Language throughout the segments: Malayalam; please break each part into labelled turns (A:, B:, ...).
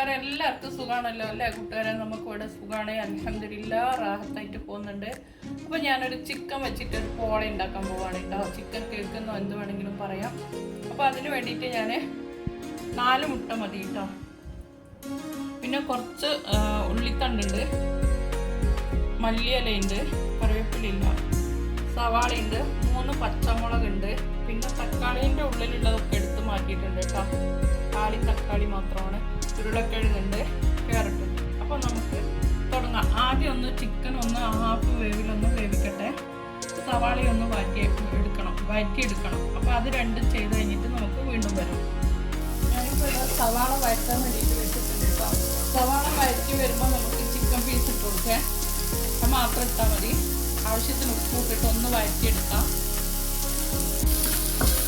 A: അല്ലേ? കൂട്ടുകാരെ നമുക്ക് ഇവിടെ സുഖമാണ് അലഹമില്ല റാഹത്തായിട്ട് പോകുന്നുണ്ട്. അപ്പോൾ ഞാനൊരു ചിക്കൻ വെച്ചിട്ട് ഒരു പോള ഉണ്ടാക്കാൻ പോവാണ് കേട്ടോ. ചിക്കൻ കേൾക്കുന്നോ എന്ത് വേണമെങ്കിലും പറയാം. അപ്പോൾ അതിന് വേണ്ടിയിട്ട് ഞാൻ നാല് മുട്ട മതി കേട്ടോ. പിന്നെ കുറച്ച് ഉള്ളിത്തണ്ടുണ്ട്. മല്ലിയിലയുണ്ട് കറിവേപ്പിലയില്ല സവാളയുണ്ട് മൂന്ന് പച്ചമുളകുണ്ട് ഹാഫ് വേവിലൊന്ന് വേവിക്കട്ടെ. സവാളി ഒന്ന് വാറ്റി എടുക്കണം. വഴറ്റി എടുക്കണം അപ്പോൾ അത് രണ്ടും ചെയ്ത് കഴിഞ്ഞിട്ട് നമുക്ക് വീണ്ടും വരും. ഞാനിപ്പോൾ സവാള വഴറ്റാൻ വേണ്ടിയിട്ട് വെച്ചിട്ടുണ്ട് സവാള വഴറ്റി വരുമ്പോൾ നമുക്ക് ചിക്കൻ പീസ് ഇട്ട് കൊടുക്കാം. അത് മാത്രം ഇട്ടാൽ മതി. ആവശ്യത്തിന് ഉപ്പ് ഇട്ടിട്ട് ഒന്ന് വഴറ്റിയെടുക്കാം.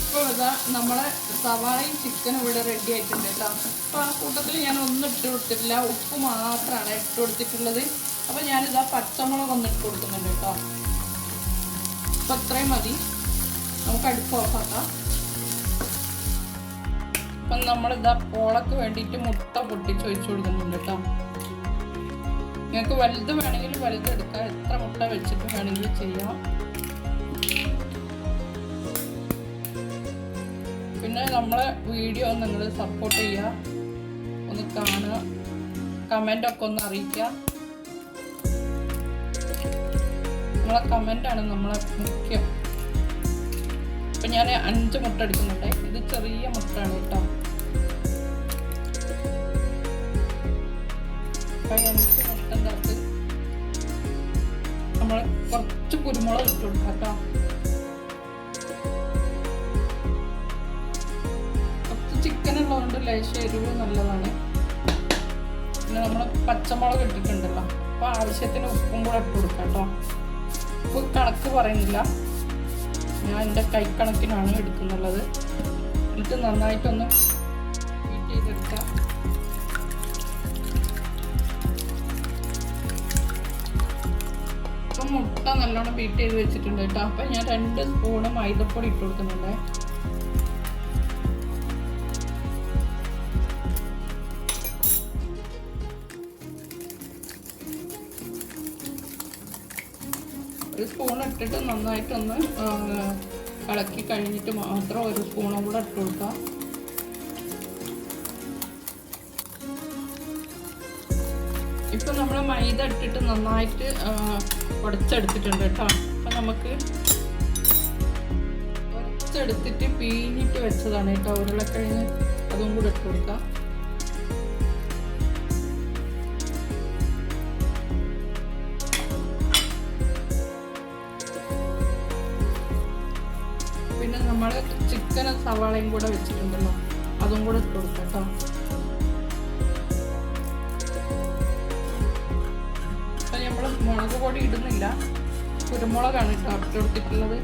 A: ഇപ്പോൾ ഇതാ നമ്മളെ സവാളയും ചിക്കനും ഇവിടെ റെഡി ആയിട്ടുണ്ട് കേട്ടോ അപ്പോൾ ആ കൂട്ടത്തിൽ ഞാൻ ഒന്നും ഇട്ട് കൊടുത്തിട്ടില്ല. ഉപ്പ് മാത്രമാണ് ഇട്ട് കൊടുത്തിട്ടുള്ളത്. അപ്പോൾ ഞാനിതാ പച്ചമുളക് ഒന്ന് ഇട്ട് കൊടുക്കുന്നുണ്ട് കേട്ടോ. അപ്പോൾ അത്രയും മതി. നമുക്ക് അടുപ്പ് ഓഫാക്കാം. അപ്പം നമ്മളിതാ പോളക്ക് വേണ്ടിയിട്ട് മുട്ട പൊട്ടിച്ച് ഒഴിച്ചു കൊടുക്കുന്നുണ്ട് കേട്ടോ. നിങ്ങൾക്ക് വലുത് വേണമെങ്കിൽ വലുത് എടുക്കാം. എത്ര മുട്ട വെച്ചിട്ട് വേണമെങ്കിൽ ചെയ്യാം. പിന്നെ നമ്മളെ വീഡിയോ നിങ്ങൾ സപ്പോർട്ട് ചെയ്യുക. ഒന്ന് കാണുക. കമന്റൊക്കെ ഒന്ന് അറിയിക്കുക. നമ്മളെ കമന്റാണ് നമ്മളെ മുഖ്യം. ഇപ്പം ഞാൻ അഞ്ച് മുട്ട അടിക്കുന്നുണ്ട് ഇത് ചെറിയ മുട്ടയാണ് കേട്ടോ. അപ്പം അഞ്ച് മുട്ടന്റെ അകത്ത് നമ്മൾ കുറച്ച് കുരുമുളക് ഇട്ട് കൊടുക്കാം കേട്ടോ. കുറച്ച് ചിക്കൻ ഉള്ളതുകൊണ്ട് ലേശം എരിവ് നല്ലതാണ്. പിന്നെ നമ്മൾ പച്ചമുളക് ഇട്ടിട്ടുണ്ടല്ലോ. അപ്പോൾ ആവശ്യത്തിന് ഉപ്പും കൂടെ ഇട്ട് കൊടുക്കാം കേട്ടോ. ഉപ്പ് കണക്ക് പറയുന്നില്ല. ഞാൻ എന്റെ കൈക്കണക്കിനാണ് എടുക്കുന്നുള്ളത്. എന്നിട്ട് നന്നായിട്ടൊന്ന് ഹീറ്റ് ചെയ്തെടുക്കാം. മുട്ട നല്ലോണം ബീറ്റ് ചെയ്ത് വെച്ചിട്ടുണ്ട് കേട്ടോ. അപ്പം ഞാൻ രണ്ട് സ്പൂണ് മൈദപ്പൊടി ഇട്ട് കൊടുക്കുന്നുണ്ട്. ഒരു സ്പൂൺ ഇട്ടിട്ട് നന്നായിട്ടൊന്ന് ഇളക്കി കഴിഞ്ഞിട്ട് മാത്രം ഒരു സ്പൂണും കൂടെ ഇട്ട് കൊടുക്കാം. ഇപ്പം നമ്മൾ മൈദ ഇട്ടിട്ട് നന്നായിട്ട് ഉടച്ചെടുത്തിട്ടുണ്ട് കേട്ടോ. അപ്പം നമുക്ക് ഉടച്ചെടുത്തിട്ട് പീഞ്ഞിട്ട് വെച്ചതാണ് കേട്ടോ. ഉരുളക്കിഴങ്ങ് അതും കൂടെ ഇട്ട് കൊടുക്കാം. ചിക്കനും സവാളയും കൂടെ വെച്ചിട്ടുണ്ടല്ലോ. അതും കൂടെ ഇട്ട് കൊടുക്കാം കേട്ടോ. നമ്മൾ മുളക് പൊടി ഇടുന്നില്ല. കുരുമുളകാണ് കേട്ടോ കൊടുത്തിട്ടുള്ളത്.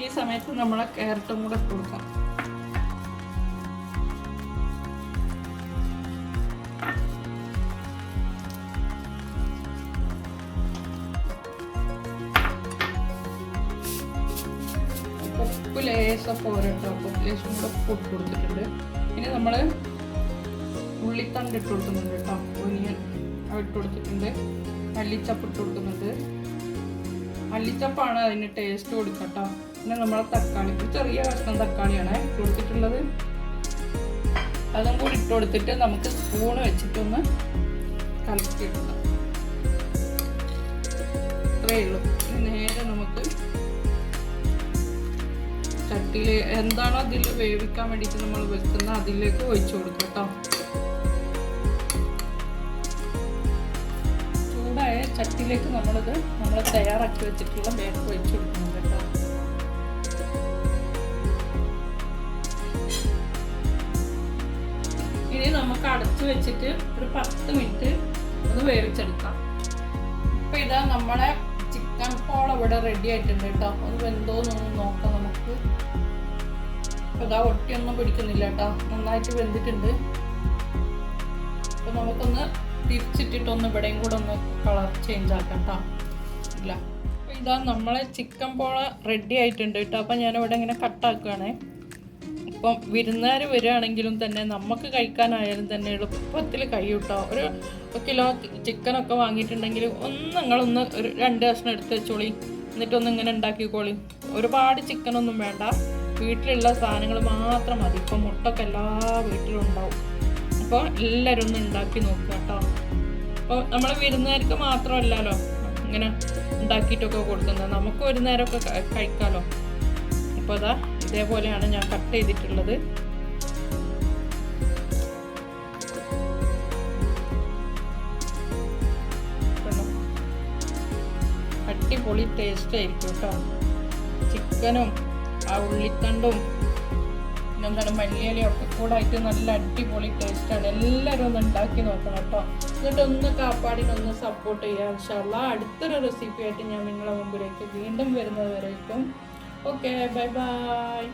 A: ഈ സമയത്ത് നമ്മളെ ക്യാരറ്റും കൂടെ കൊടുക്കാം. ഉപ്പ് ഓഫ് ഓരോ അപ്പോൾ ലേശം ഓഫ് ഉപ്പ് കൊടുത്തിട്ടുണ്ട്. ഇനി നമ്മൾ ഉള്ളിത്തണ്ട് ഇട്ട് കൊടുക്കുന്നുണ്ട് കേട്ടോ. ഒനിയൻ ഇട്ട് കൊടുത്തിട്ടുണ്ട്. മല്ലിച്ചപ്പ് ഇട്ട് കൊടുക്കുന്നുണ്ട്. മല്ലിച്ചപ്പാണ് അതിന് ടേസ്റ്റ് കൊടുക്കട്ടോ പിന്നെ നമ്മളെ തക്കാളി ഒരു ചെറിയ കഷ്ണം തക്കാളിയാണ് ഇട്ട് കൊടുത്തിട്ടുള്ളത്. അതും കൂടി ഇട്ട് കൊടുത്തിട്ട് നമുക്ക് സ്പൂൺ വെച്ചിട്ടൊന്ന് കലക്കിയിട്ടുണ്ട് അത്രയേ ഉള്ളൂ. നേരെ നമുക്ക് ചട്ടിയിൽ എന്താണോ അതിൽ വേവിക്കാൻ വേണ്ടിയിട്ട് നമ്മൾ വെക്കുന്ന അതിലേക്ക് ഒഴിച്ചു കൊടുക്കും കേട്ടോ. ചൂടായ ചട്ടിയിലേക്ക് നമ്മളിത് നമ്മൾ തയ്യാറാക്കി വെച്ചിട്ടുള്ള ബേക്ക് ഒഴിച്ചു കൊടുക്കുന്നു കേട്ടോ. ഇനി നമുക്ക് അടച്ചു വെച്ചിട്ട് ഒരു പത്ത് മിനിറ്റ് ഒന്ന് വേവിച്ചെടുക്കാം. അപ്പൊ ഇതാ നമ്മളെ ചിക്കൻ പോൾ ഇവിടെ റെഡി ആയിട്ടുണ്ട് കേട്ടോ. ഒന്ന് വെന്തോന്നൊന്ന് നോക്കാം നമുക്ക്. അപ്പൊ ഇതാ ഒട്ടിയൊന്നും പിടിക്കുന്നില്ല കേട്ടോ നന്നായിട്ട് വെന്തിട്ടുണ്ട്. അപ്പൊ നമുക്കൊന്ന് തിരിച്ചിട്ടിട്ടൊന്ന് ഇവിടെയും കൂടെ ഒന്ന് കളർ ചേഞ്ച് ആക്കാം കേട്ടോ ഇല്ല. അപ്പൊ ഇതാ നമ്മളെ ചിക്കൻ പോള റെഡി ആയിട്ടുണ്ട് കേട്ടോ അപ്പം ഞാനിവിടെ ഇങ്ങനെ കട്ടാക്കുകയാണേ ഇപ്പം വിരുന്നുകാർ വരികയാണെങ്കിലും തന്നെ നമുക്ക് കഴിക്കാനായാലും തന്നെ എളുപ്പത്തിൽ കഴിയൂട്ടോ ഒരു കിലോ ചിക്കനൊക്കെ വാങ്ങിയിട്ടുണ്ടെങ്കിൽ ഒന്ന് നിങ്ങളൊന്ന് ഒരു രണ്ട് കഷ്ണം എടുത്ത് വെച്ചോളി. എന്നിട്ടൊന്ന് ഇങ്ങനെ ഉണ്ടാക്കിക്കോളി. ഒരുപാട് ചിക്കനൊന്നും വേണ്ട. വീട്ടിലുള്ള സാധനങ്ങൾ മാത്രം മതി. ഇപ്പം മുട്ടൊക്കെ എല്ലാ വീട്ടിലും ഉണ്ടാവും. അപ്പോൾ എല്ലാവരും ഒന്ന് ഉണ്ടാക്കി നോക്കുക കേട്ടോ. അപ്പോൾ നമ്മൾ വിരുന്നുകാർക്ക് മാത്രമല്ലല്ലോ ഇങ്ങനെ ഉണ്ടാക്കിയിട്ടൊക്കെ കൊടുക്കുന്നത്. നമുക്ക് ഒരു നേരമൊക്കെ കഴിക്കാമല്ലോ അപ്പോൾ അതാ ഇതേപോലെയാണ് ഞാൻ കട്ട് ചെയ്തിട്ടുള്ളത്? അടിപൊളി ടേസ്റ്റ് ആയിരിക്കും കേട്ടോ. ചിക്കനും ആ ഉള്ളിത്തണ്ടും പിന്നെന്താണ് മല്ലിയിലയും ഒക്കെ കൂടെ ആയിട്ട് നല്ല അടിപൊളി ടേസ്റ്റാണ് എല്ലാവരും ഒന്ന് ഉണ്ടാക്കി നോക്കണം കേട്ടോ. എന്നിട്ട് ഒന്ന് കാപ്പാടിനൊന്ന് സപ്പോർട്ട് ചെയ്യാം ഇൻഷാല്ല അടുത്തൊരു റെസിപ്പി ആയിട്ട് ഞാൻ നിങ്ങളെ മുമ്പിലേക്ക് വീണ്ടും വരുന്നത് വരേക്കും. Okay bye bye